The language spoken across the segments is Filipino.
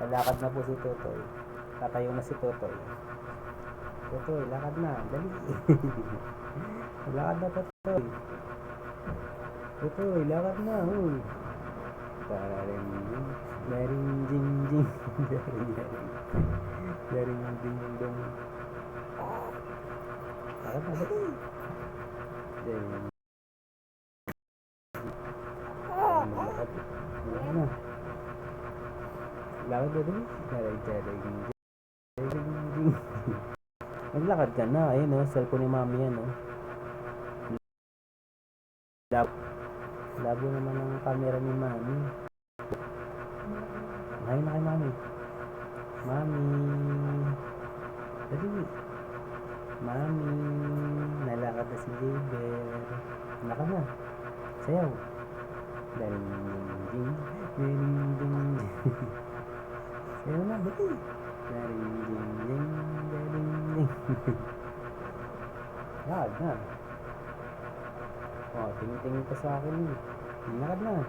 Lalakad na po si Totoy. Tatayo na si Totoy. Totoy, lakad na. Dali. lakad na Totoy. Totoy, lakad na. Uy. Pararing ding. Daring ding ding. Daring daring. Daring ding dong. Lakad na. Dali. Daring. Lakad. Lakad na. Lakad na ding. Daring ding. Naglakad ka na. Ayun oh, cellphone ni mami yan oh. Lab Labo naman ang camera ni mami. Ay na kay mami. Mami. Dali. Mami. Nalakad na si Jaber. Naka na. Sayaw. Ding ding. Daring ding ding. Sayaw na. Dali. Daring ding ding. Daring ding. Oh, tingin-tingin ka sa akin eh. Lakad na.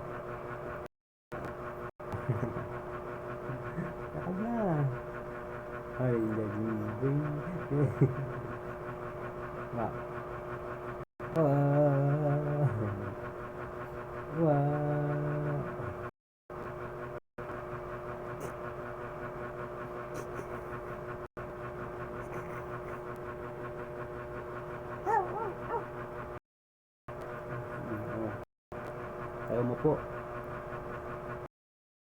Lakad na. Ay, naging Ma. Wow. Ayaw mo po.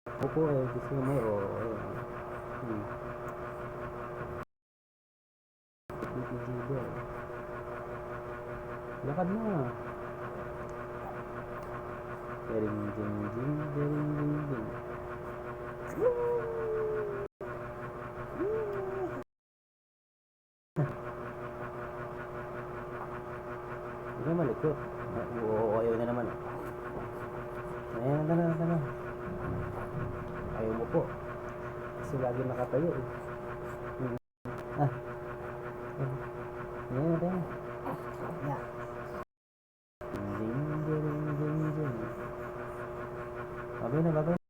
Opo, eh, gusto mo, o, ayun. Hmm. Lakad na. Ding, ding, ding, ding, ding, ding. Hindi malikot. Oo, ayaw na naman. Ayan, tara, tara. Ayaw mo po. Kasi lagi nakatayo eh. Ah. Ayan, ding, ding. Babay na, babay